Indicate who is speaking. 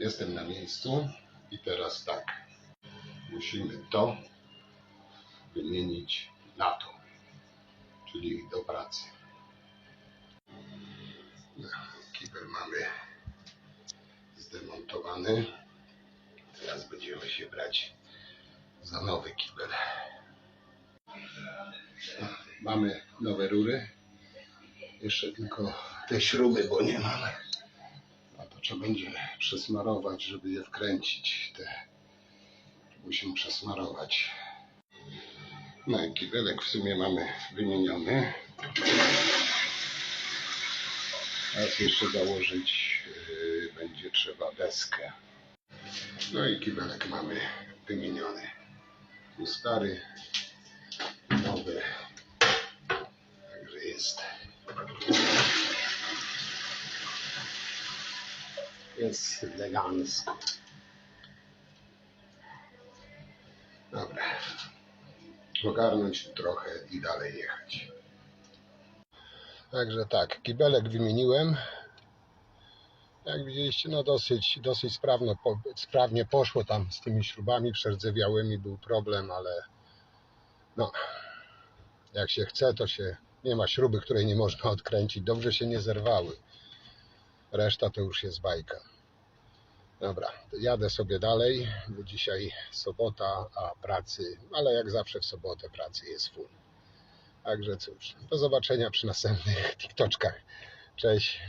Speaker 1: Jestem na miejscu i teraz tak. Musimy to wymienić na to, czyli do pracy. Kibel mamy zdemontowany. Teraz będziemy się brać za nowy kibel. Mamy nowe rury. Jeszcze tylko te śruby, bo nie mamy. Trzeba będzie przesmarować, żeby je wkręcić. Te musimy przesmarować. No i kibelek w sumie mamy wymieniony. Teraz jeszcze założyć yy, będzie trzeba deskę. No i kibelek mamy wymieniony. Tu stary, nowy. Także jest. Jest elegancko. Dobra. Ogarnąć trochę i dalej jechać. Także tak, kibelek wymieniłem. Jak widzieliście, no dosyć, dosyć sprawno, po, sprawnie poszło tam z tymi śrubami przerdzewiałymi, był problem, ale no, jak się chce, to się nie ma śruby, której nie można odkręcić. Dobrze się nie zerwały. Reszta to już jest bajka. Dobra, jadę sobie dalej, bo dzisiaj sobota, a pracy, ale jak zawsze w sobotę pracy jest full. Także cóż, do zobaczenia przy następnych TikToczkach. Cześć.